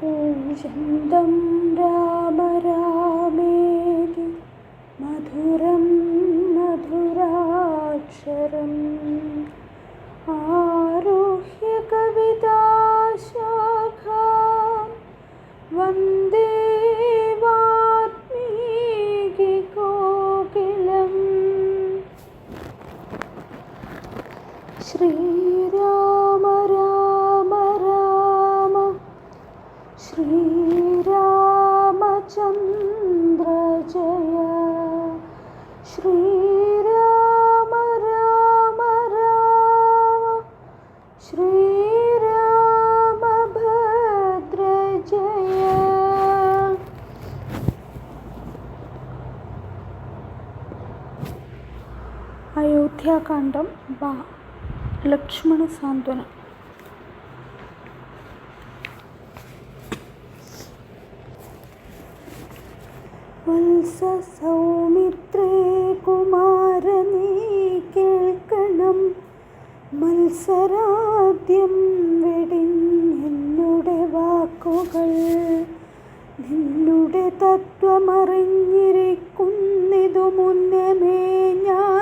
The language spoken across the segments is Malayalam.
കൂജന്തം രാമ രാമേതി മധുരം മധുരാക്ഷരം. ആരോഹ്യ കവിതാശാഖാം വന്ദേ വാത്മീകി श्रीराम राम राम श्रीरामभद्रजय అయోధ్యాకాండం బా లక్ష్మణ సాంత్వన वल्ससौमित्रे കുമാരനീ കേൾക്കണം. മത്സരാദ്യം വെടിഞ്ഞെന്നുടെ വാക്കുകൾ. നിന്നുടെ തത്വമറിഞ്ഞിരിക്കുന്നിതു മുന്നമേ ഞാനെടോ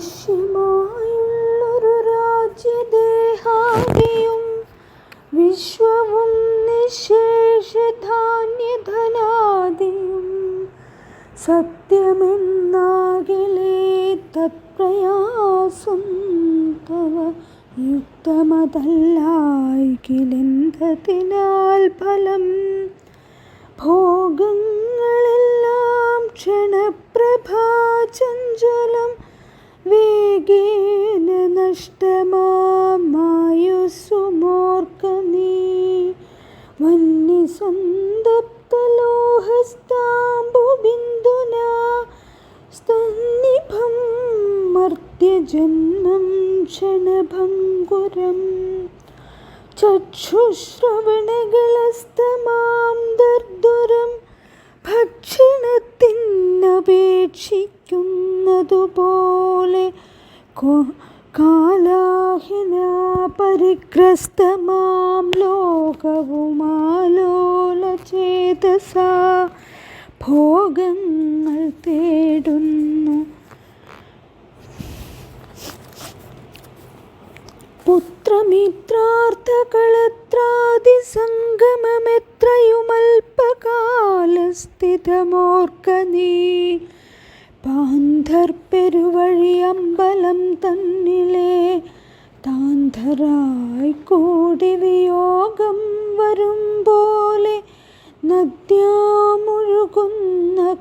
ദൃശ്യമായുള്ളൊരു രാജ്യദേഹാദിയും വിശ്വവും നിശേഷധാന്യധനാദിയും സത്യമെന്നാകിലേ തത്പ്രയാസം തവ യുക്തമതല്ലായിക്കിലെന്തതിനാൽ ഫലം? ഭോഗങ്ങളെല്ലാം ക്ഷണപ്രഭാചഞ്ചലം വേഗേന നഷ്ടമായുസുമോർക്ക നീ. വന്യസന്തപ്തലോഹസ്താംബുബിന്ദുനാ സ്തന്നിഭം മർത്യജന്മം ക്ഷണഭംഗുരം ചക്ഷുശ്രവണകളസ്തമാം ദർദുരം ഭക്ഷണത്തിനപേക്ഷിക്കുന്നതുപോലെ കാലാഹിന പരിഗ്രസ്തമാം ലോകവുമാലോലചേതസ. ഭോഗങ്ങൾ തേടുന്നു. പുത്രമിത്രാർത്ഥകളത്രാദിസംഗമമെത്രയുമൽപകാലസ്ഥിതമോർക്ക നീ. പാന്ധർ പെരുവഴി അമ്പലം തന്നിലേ താന്ധരായി കൂടി വിയോഗം വരും പോലെ നദ്യാമൊഴുകുന്ന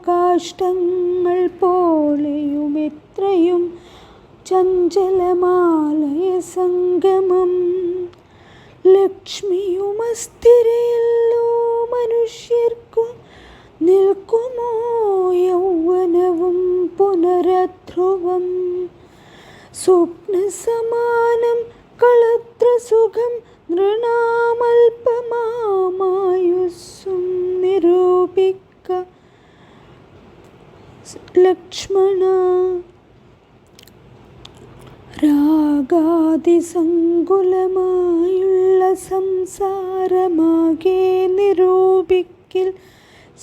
കാഷ്ടങ്ങൾ പോലെയും എത്രയും ചഞ്ചലമാലയ സംഗമം. ലക്ഷ്മിയും അസ്ഥിരയല്ലോ മനുഷ്യർക്കു നിൽക്കുമോ യൗവനവും പുനരധ്രുവം? സ്വപ്നസമാനം കളത്ര സുഖം നൃണാമൽപമായുസ്സും നിരൂപിക്ക ലക്ഷ്മണ. രാഗാതിസങ്കുലമായുള്ള സംസാരമാകെ നിരൂപിക്കിൽ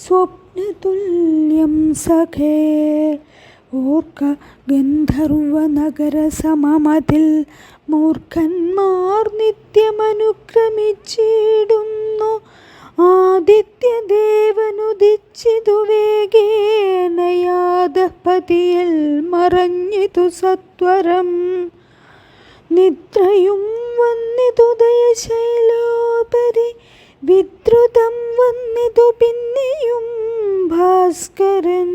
സ്വപ്നതുല്യം സഖേ. ഓർക്ക ഗന്ധർവ നഗര സമമതിൽ മൂർഖന്മാർ നിത്യമനുക്രമിച്ചിടുന്നു. ആദിത്യദേവനുദിച്ചിതു വേഗേനയാദപതിയിൽ മറഞ്ഞിതു സത്വരം. നിദ്രയും വന്നിതു ദയശൈലോപരി വിദ്രുതം വന്നിതു പിന്നെയും ഭാസ്കരൻ.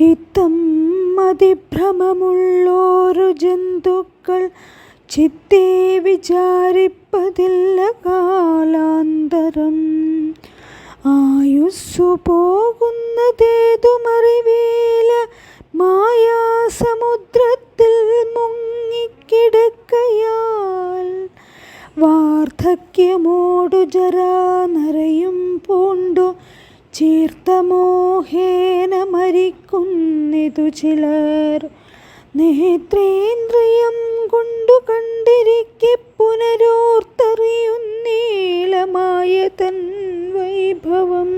ഇത്തം അതിഭ്രമമുള്ളോരു ജന്തുക്കൾ ചിത്തേ വിചാരിപ്പതില്ല കാലാന്തരം. ആയുസ്സു പോകുന്നതേതുമറിവേല ചീർത്തമോഹേന മരിക്കുന്നിതു ചിലർ. നേത്രേന്ദ്രിയം കൊണ്ടു കണ്ടിരിക്കെ പുനരോർത്തറിയുന്നീലമായ തൻ വൈഭവം.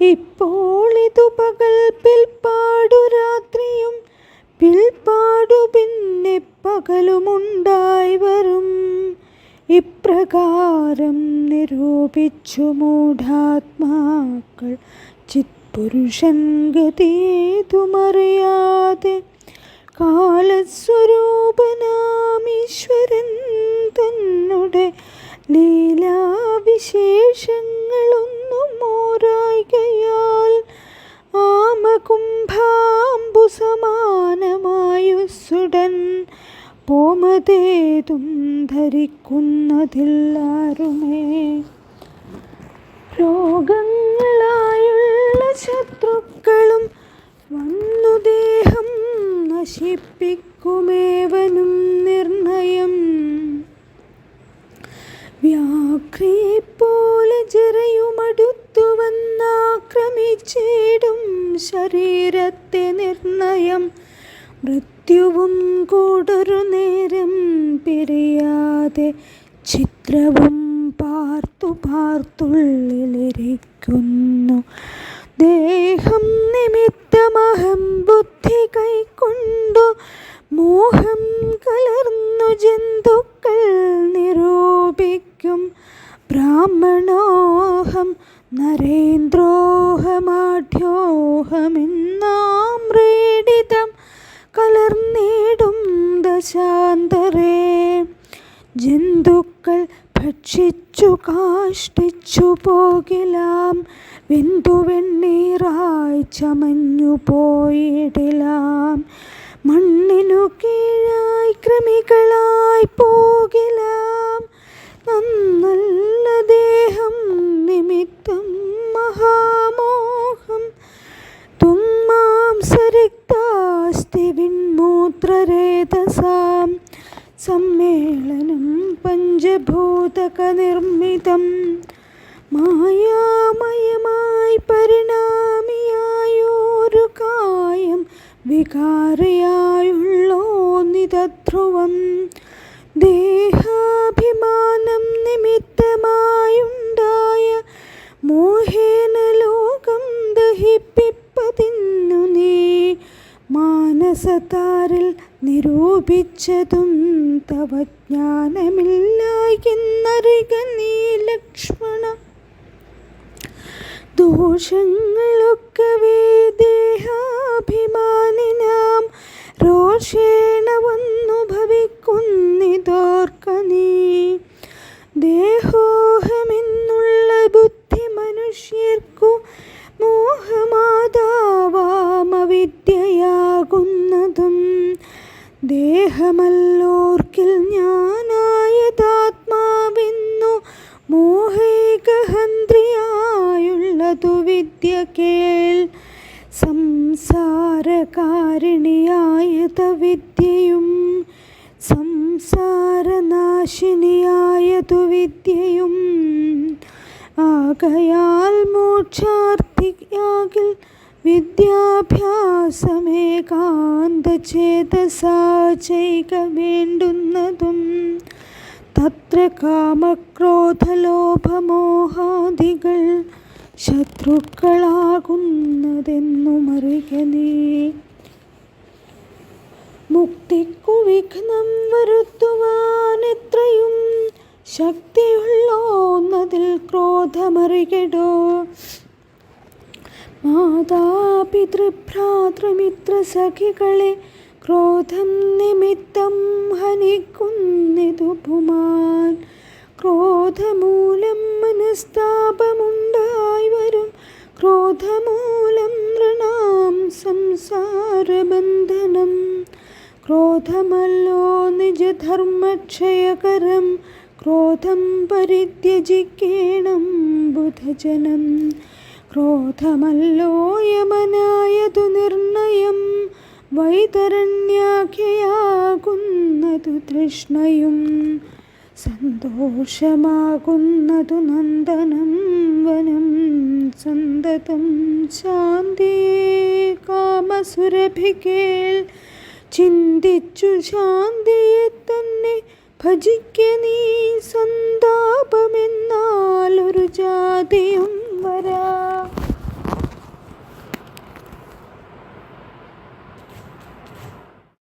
ഇപ്പോൾ ഇതു പകൽ പിൽപ്പാടു രാത്രിയും പിൽപ്പാടു പിന്നെ പകലുമുണ്ടായി വരും. ഇപ്രകാരം നിരൂപിച്ചു മൂഢാത്മാക്കൾ ചിത്പുരുഷൻ ഗതേതുമറിയാതെ കാലസ്വരൂപനാമീശ്വരൻ തന്നുടെ ലീലാവിശേഷങ്ങളൊന്നും ഓരായികയാൽ ആമകുംഭാംബു സമാനമായുസുടൻ പോമതേതും ധരിക്കുന്നതില്ലാരുമേ ശത്രുക്കളും വന്നു ദേഹം നശിപ്പിക്കുമേവനും നിർണയം. വ്യാഘ്രിയെപ്പോലെ ജരയുമടുത്തു വന്നാക്രമിച്ചിടും ശരീരത്തെ നിർണയം. മൃത്യുവും കൂടൊരു നേരം പിരിയാതെ ചിത്രവും പാർത്തു പാർത്തുള്ളിലിരിക്കുന്നു. ദേഹം നിമിത്തമഹം ബുദ്ധി കൈക്കൊണ്ടു മോഹം കലർന്നു ജന്തുക്കൾ നിരൂപിക്കും. ബ്രാഹ്മണോഹം നരേന്ദ്രോഹമാഢ്യോഹമെന്നാമ്രേഡിതം കലർന്നിടും ദശാന്തരേ. ജന്തുക്കൾ ഭക്ഷിച്ചു കാഷ്ടിച്ചു പോകിലാം. വെന്തു വെണ്ണീറായി ചമഞ്ഞു പോയിടിലാം. മണ്ണിനു കീഴായി കൃമികളായി പോകിലാം. നന്നല്ല ദേഹം നിമിത്തം മഹാമോഹം. തുമ്മാംസരിക്താസ്തി വിൺമൂത്രരേതസാം. സമ്മേളനം പഞ്ചഭൂതകനിർമ്മിതം. മായാമയമായി പരിണാമിയായൊരു കായം വികാരയായുള്ളോന്നിതധ്രുവം ദേഹാഭിമാനം നിമിത്തമായുണ്ടായ മോഹേന ലോകം ദഹിപ്പിപ്പതിന്നു നീ. മാനസതാരിൽ നിരൂപിച്ചതും തവ ജ്ഞാനമില്ലായെന്നറിക നീ ലക്ഷ്മണ ദോഷങ്ങളൊക്കെ ദേഹാഭിമാനിനാം രോഷേണ വന്നു ഭവിക്കുന്നിതോർക്ക നീ. ദേഹോഹമെന്നുള്ള ബുദ്ധി മനുഷ്യർക്കു മോഹമാതാവാമവിദ്യയാകുന്നതും ദേഹമല്ലോർക്കിൽ ഞാനായതാത്മാവെന്നു വിദ്യ കേൾ സംസാരകാരിണിയായത വിദ്യയും സംസാരനാശിനിയായതു വിദ്യയും ആകയാൽ മോക്ഷാർത്ഥിയാകിൽ വിദ്യാഭ്യാസമേകാന്തചേതസാ ചെയ്ക വേണ്ടുന്നതും തത്ര കാമക്രോധലോഭമോഹാദികൾ ശത്രുക്കളാകുന്നതെന്നുമറിക നീ. മുക്തിക്കു വിഘ്നം വരുത്തുവാൻ എത്രയും ശക്തിയുള്ളോന്നതിൽ ക്രോധമറികടോ. മാതാപിതൃഭ്രാതൃമിത്ര സഖികളെ ക്രോധം നിമിത്തം ഹനിക്കുന്നിതു പുമാൻ ക്രോധമൂലം മനസ്താപമുണ്ടായി വരും. ക്രോധമൂലം നൃണാം സംസാരബന്ധനം. ക്രോധമല്ലോ നിജധർമ്മക്ഷയകരം. ക്രോധം പരിത്യജിക്കേണം ബുധജനം. ക്രോധമല്ലോ യമനായതു നിർണയം. വൈതരണ്യാഖ്യയാകുന്നതു തൃഷ്ണയും. സന്തോഷമാകുന്നതു നന്ദനം വനം സന്തതം ശാന്തി കാമസുരഭികേൽ ചിന്തിച്ചു ശാന്തിയെ തന്നെ ഭജിക്ക നീ സന്താപമെന്നാലൊരു ജാതിയും